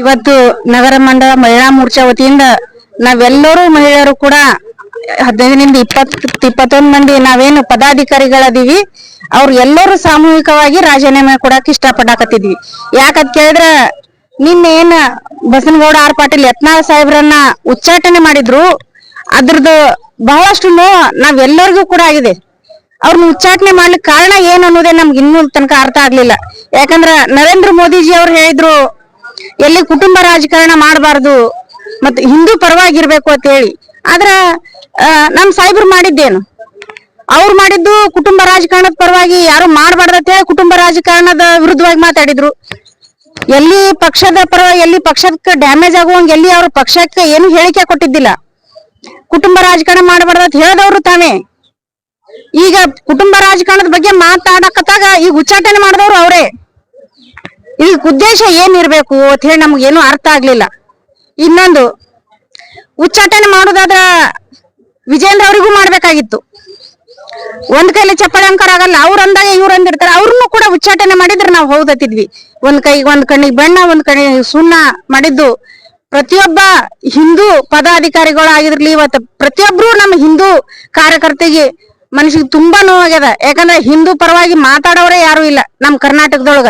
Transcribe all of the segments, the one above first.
ಇವತ್ತು ನಗರ ಮಂಡಲ ಮಹಿಳಾ ಮೋರ್ಚಾ ವತಿಯಿಂದ ನಾವೆಲ್ಲರೂ ಮಹಿಳೆಯರು ಕೂಡ ಹದಿನೈದರಿಂದ ಇಪ್ಪತ್, ಇಪ್ಪತ್ತೊಂದು ಮಂದಿ ನಾವೇನು ಪದಾಧಿಕಾರಿಗಳದೀವಿ. ಅವ್ರು ಎಲ್ಲರೂ ಸಾಮೂಹಿಕವಾಗಿ ರಾಜೀನಾಮೆ ಕೊಡಕ್ ಇಷ್ಟಪಡಾಕತ್ತಿದ್ವಿ. ಯಾಕಂತ ಕೇಳಿದ್ರ ನಿನ್ನೆ ಏನ ಬಸನಗೌಡ ಆರ್ ಪಾಟೀಲ್ ಯತ್ನಾಳ್ ಸಾಹೇಬ್ರನ್ನ ಉಚ್ಚಾಟನೆ ಮಾಡಿದ್ರು. ಅದ್ರದ್ದು ಬಹಳಷ್ಟು ನೋವು ನಾವೆಲ್ಲರಿಗೂ ಕೂಡ ಆಗಿದೆ. ಅವ್ರನ್ನ ಉಚ್ಚಾಟನೆ ಮಾಡ್ಲಿಕ್ಕೆ ಕಾರಣ ಏನು ಅನ್ನೋದೇ ನಮ್ಗೆ ಇನ್ನೂ ತನಕ ಅರ್ಥ ಆಗ್ಲಿಲ್ಲ. ಯಾಕಂದ್ರ ನರೇಂದ್ರ ಮೋದಿಜಿ ಅವ್ರು ಹೇಳಿದ್ರು ಎಲ್ಲಿ ಕುಟುಂಬ ರಾಜಕಾರಣ ಮಾಡಬಾರ್ದು ಮತ್ತೆ ಹಿಂದೂ ಪರವಾಗಿರ್ಬೇಕು ಅಂತ ಹೇಳಿ. ಆದ್ರ ನಮ್ ಸಾಹೇಬ್ರು ಮಾಡಿದ್ದೇನು? ಅವ್ರು ಮಾಡಿದ್ದು ಕುಟುಂಬ ರಾಜಕಾರಣದ ಪರವಾಗಿ ಯಾರು ಮಾಡಬಾರ್ದಂತ ಹೇಳಿ ಕುಟುಂಬ ರಾಜಕಾರಣದ ವಿರುದ್ಧವಾಗಿ ಮಾತಾಡಿದ್ರು. ಎಲ್ಲಿ ಪಕ್ಷದ ಪರವಾಗಿ ಎಲ್ಲಿ ಪಕ್ಷಕ್ಕೆ ಡ್ಯಾಮೇಜ್ ಆಗುವಂಗೆ ಎಲ್ಲಿ ಅವ್ರ ಪಕ್ಷಕ್ಕೆ ಏನು ಹೇಳಿಕೆ ಕೊಟ್ಟಿದ್ದಿಲ್ಲ. ಕುಟುಂಬ ರಾಜಕಾರಣ ಮಾಡಬಾರ್ದಂತ ಹೇಳಿದವ್ರು ತಾನೇ. ಈಗ ಕುಟುಂಬ ರಾಜಕಾರಣದ ಬಗ್ಗೆ ಮಾತಾಡಕತ್ತಾಗ ಈಗ ಉಚ್ಚಾಟನೆ ಮಾಡಿದವ್ರು ಅವರೇ. ಈಗ ಉದ್ದೇಶ ಏನಿರ್ಬೇಕು ಅಂತ ಹೇಳಿ ನಮಗೇನು ಅರ್ಥ ಆಗ್ಲಿಲ್ಲ. ಇನ್ನೊಂದು, ಉಚ್ಚಾಟನೆ ಮಾಡೋದಾದ್ರ ವಿಜೇಂದ್ರ ಅವರಿಗೂ ಮಾಡ್ಬೇಕಾಗಿತ್ತು. ಒಂದ್ ಕೈಲಿ ಚಪ್ಪಾಳೆ ಅಂಕಾರ ಆಗಲ್ಲ, ಅವ್ರ ಅಂದಾಗ ಇವ್ರ ಅಂದಿರ್ತಾರೆ. ಅವ್ರನ್ನು ಕೂಡ ಉಚ್ಚಾಟನೆ ಮಾಡಿದ್ರೆ ನಾವು ಹೌದತ್ತಿದ್ವಿ. ಒಂದ್ ಕೈ, ಒಂದ್ ಕಣ್ಣಿಗೆ ಬಣ್ಣ, ಒಂದ್ ಕಣ್ಣಿಗೆ ಸುಣ್ಣ ಮಾಡಿದ್ದು. ಪ್ರತಿಯೊಬ್ಬ ಹಿಂದೂ ಪದಾಧಿಕಾರಿಗಳು ಆಗಿರ್ಲಿ ಇವತ್ತು ಪ್ರತಿಯೊಬ್ರು ನಮ್ಮ ಹಿಂದೂ ಕಾರ್ಯಕರ್ತೆಗೆ ಮನಸ್ಸಿಗೆ ತುಂಬಾ ನೋವಾಗ್ಯದ. ಯಾಕಂದ್ರೆ ಹಿಂದೂ ಪರವಾಗಿ ಮಾತಾಡೋರೇ ಯಾರು ಇಲ್ಲ ನಮ್ ಕರ್ನಾಟಕದೊಳಗ.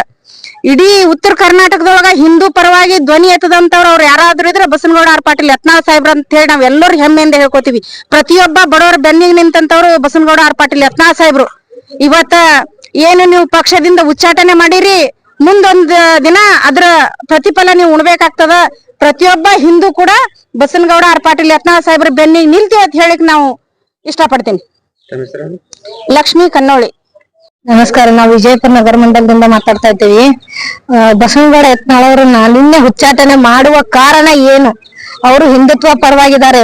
ಇಡೀ ಉತ್ತರ ಕರ್ನಾಟಕದೊಳಗ ಹಿಂದೂ ಪರವಾಗಿ ಧ್ವನಿ ಎತ್ತದಂತವ್ರು ಅವ್ರು ಯಾರಾದ್ರೂ ಇದ್ರೆ ಬಸನಗೌಡ ಆರ್ ಪಾಟೀಲ್ ಯತ್ನಾಳ್ ಸಾಹೇಬ್ರ ಅಂತ ಹೇಳಿ ನಾವ್ ಎಲ್ಲರೂ ಹೆಮ್ಮೆಯಿಂದ ಹೇಳ್ಕೊತೀವಿ. ಪ್ರತಿಯೊಬ್ಬ ಬಡವರ ಬೆನ್ನಿಗೆ ನಿಂತಂತವ್ರು ಬಸನಗೌಡ ಆರ್ ಪಾಟೀಲ್ ಯತ್ನಾಳ್ ಸಾಹೇಬ್ರು. ಇವತ್ತ ಏನು ನೀವು ಪಕ್ಷದಿಂದ ಉಚ್ಚಾಟನೆ ಮಾಡಿರಿ ಮುಂದೊಂದ್ ದಿನ ಅದ್ರ ಪ್ರತಿಫಲ ನೀವು ಉಣ್ಬೇಕಾಗ್ತದ. ಪ್ರತಿಯೊಬ್ಬ ಹಿಂದೂ ಕೂಡ ಬಸನಗೌಡ ಆರ್ ಪಾಟೀಲ್ ಯತ್ನಾಳ್ ಸಾಹೇಬ್ರ ಬೆನ್ನಿಗೆ ನಿಲ್ತೀವಿ ಅಂತ ಹೇಳಿಕ್ ನಾವು ಇಷ್ಟಪಡ್ತೀನಿ. ಲಕ್ಷ್ಮಿ ಕನ್ನೋಳಿ. ನಮಸ್ಕಾರ, ನಾವು ವಿಜಯಪುರ ನಗರ ಮಂಡಲದಿಂದ ಮಾತಾಡ್ತಾ ಇದ್ದೀವಿ. ಬಸವನಗೌಡ ಯತ್ನಾಳ್ ಅವರನ್ನ ನಿನ್ನೆ ಉಚ್ಚಾಟನೆ ಮಾಡುವ ಕಾರಣ ಏನು? ಅವರು ಹಿಂದುತ್ವ ಪರವಾಗಿದ್ದಾರೆ.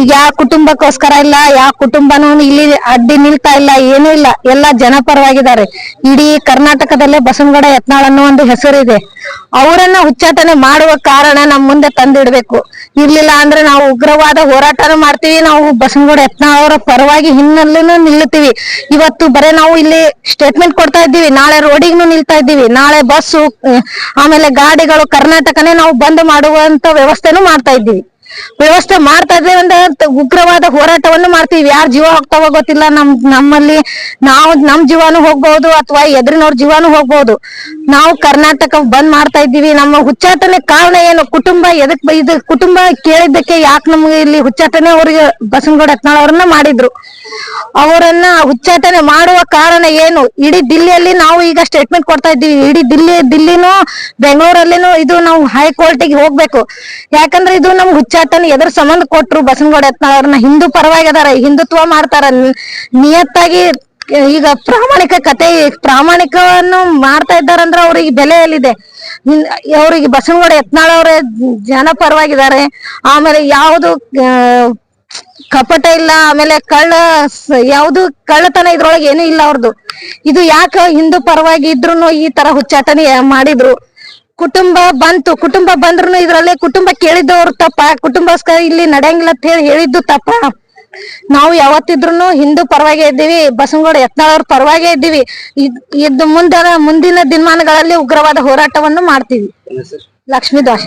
ಈಗ ಯಾವ ಕುಟುಂಬಕ್ಕೋಸ್ಕರ ಇಲ್ಲ, ಯಾವ ಕುಟುಂಬನೂ ಇಲ್ಲಿ ಅಡ್ಡಿ ನಿಲ್ತಾ ಇಲ್ಲ, ಏನೂ ಇಲ್ಲ. ಎಲ್ಲ ಜನ ಪರವಾಗಿದ್ದಾರೆ. ಇಡೀ ಕರ್ನಾಟಕದಲ್ಲೇ ಬಸವನಗೌಡ ಯತ್ನಾಳ್ ಅನ್ನೋ ಒಂದು ಹೆಸರಿದೆ. ಅವರನ್ನ ಉಚ್ಚಾಟನೆ ಮಾಡುವ ಕಾರಣ ನಮ್ ಮುಂದೆ ತಂದಿಡ್ಬೇಕು. ಇರ್ಲಿಲ್ಲ ಅಂದ್ರೆ ನಾವು ಉಗ್ರವಾದ ಹೋರಾಟನೂ ಮಾಡ್ತೀವಿ, ನಾವು ಬಸವನಗೌಡ ಯತ್ನಾಳ್ ಅವರ ಪರವಾಗಿ ಹಿನ್ನೆಲೆನೂ ನಿಲ್ಲುತ್ತೀವಿ. ಇವತ್ತು ಬರೇ ನಾವು ಇಲ್ಲಿ ಸ್ಟೇಟ್ಮೆಂಟ್ ಕೊಡ್ತಾ ಇದ್ದೀವಿ, ನಾಳೆ ರೋಡಿಗೂ ನಿಲ್ತಾ ಇದ್ದೀವಿ. ನಾಳೆ ಬಸ್ಸು, ಆಮೇಲೆ ಗಾಡಿಗಳು, ಕರ್ನಾಟಕನೇ ನಾವು ಬಂದ್ ಮಾಡುವಂತ ವ್ಯವಸ್ಥೆನೂ ಮಾಡ್ತಾ ಇದ್ದೀವಿ. ವ್ಯವಸ್ಥೆ ಮಾಡ್ತಾ ಇದ್ರೆ ಒಂದು ಉಗ್ರವಾದ ಹೋರಾಟವನ್ನು ಮಾಡ್ತೀವಿ. ಯಾರ್ ಜೀವ ಹೋಗ್ತಾವ ಗೊತ್ತಿಲ್ಲ. ನಮ್ ನಮ್ಮಲ್ಲಿ ನಾವು ನಮ್ ಜೀವಾನು ಹೋಗ್ಬಹುದು ಅಥವಾ ಎದುರಿನವ್ರ ಜೀವಾನು ಹೋಗ್ಬಹುದು. ನಾವು ಕರ್ನಾಟಕ ಬಂದ್ ಮಾಡ್ತಾ ಇದ್ದೀವಿ. ನಮ್ಮ ಹುಚ್ಚಾಟನೆ ಕಾರಣ ಏನು? ಕುಟುಂಬ ಎದಕ್ ಇದು ಕುಟುಂಬ ಕೇಳಿದ್ದಕ್ಕೆ ಯಾಕೆ ನಮ್ಗೆ ಇಲ್ಲಿ ಹುಚ್ಚಾಟನೆ ಅವ್ರಿಗೆ ಬಸವನಗೌಡ ಹತ್ನಾಳ್ ಅವ್ರನ್ನ ಮಾಡಿದ್ರು. ಅವರನ್ನ ಉಚ್ಚಾಟನೆ ಮಾಡುವ ಕಾರಣ ಏನು? ಇಡೀ ದಿಲ್ಲಿಯಲ್ಲಿ ನಾವು ಈಗ ಸ್ಟೇಟ್ಮೆಂಟ್ ಕೊಡ್ತಾ ಇದ್ದೀವಿ. ಇಡೀ ದಿಲ್ಲಿ, ದಿಲ್ಲಿನೂ ಬೆಂಗಳೂರಲ್ಲಿನೂ ಇದು ನಾವು ಹೈಕೋರ್ಟಿಗೆ ಹೋಗ್ಬೇಕು. ಯಾಕಂದ್ರೆ ಇದು ನಮ್ಗೆ ಉಚ್ಚಾಟನೆ ಎದ್ರ ಸಂಬಂಧ ಕೊಟ್ರು ಬಸವನಗೌಡ ಯತ್ನಾಳ್ ಅವ್ರನ್ನ. ಹಿಂದೂ ಪರವಾಗಿ ಅದಾರ ಹಿಂದುತ್ವ ಮಾಡ್ತಾರ. ನಿಯತ್ತಾಗಿ ಈಗ ಪ್ರಾಮಾಣಿಕ ಕತೆ, ಪ್ರಾಮಾಣಿಕವನ್ನು ಮಾಡ್ತಾ ಇದ್ದಾರಂದ್ರೆ ಅವ್ರಿಗೆ ಬೆಲೆ ಎಲ್ಲಿದೆ? ಅವ್ರಿಗೆ ಬಸವನಗೌಡ ಯತ್ನಾಳ್ ಅವರೇ ಜನ ಪರವಾಗಿದ್ದಾರೆ. ಆಮೇಲೆ ಯಾವುದು ಕಪಟ ಇಲ್ಲ ಆಮೇಲೆ ಕಳ್ಳ ಯಾವ್ದು ಕಳ್ಳತನ ಇದ್ರೊಳಗೆ ಏನೂ ಇಲ್ಲ ಅವ್ರದ್ದು ಇದು ಯಾಕ ಹಿಂದೂ ಪರವಾಗಿ ಇದ್ರು ಈ ತರ ಹುಚ್ಚಾಟನೆ ಮಾಡಿದ್ರು. ಕುಟುಂಬ ಬಂತು ಕುಟುಂಬ ಬಂದ್ರು ಇದ್ರಲ್ಲೇ ಕುಟುಂಬ ಕೇಳಿದ್ದವ್ರು ತಪ್ಪ ಕುಟುಂಬಸ್ಕರ ಇಲ್ಲಿ ನಡೆಯಂಗಿಲ್ಲ ಅಂತ ಹೇಳಿ ಹೇಳಿದ್ದು ತಪ್ಪ. ನಾವು ಯಾವತ್ತಿದ್ರು ಹಿಂದೂ ಪರವಾಗಿ ಇದ್ದೀವಿ ಬಸವನಗೌಡ ಯತ್ನಾಳ್ ಅವ್ರ ಪರವಾಗೇ ಇದ್ದೀವಿ. ಇದ್- ಮುಂದೆ ಮುಂದಿನ ದಿನಮಾನಗಳಲ್ಲಿ ಉಗ್ರವಾದ ಹೋರಾಟವನ್ನು ಮಾಡ್ತೀವಿ. ಲಕ್ಷ್ಮೀ ದೋಷ.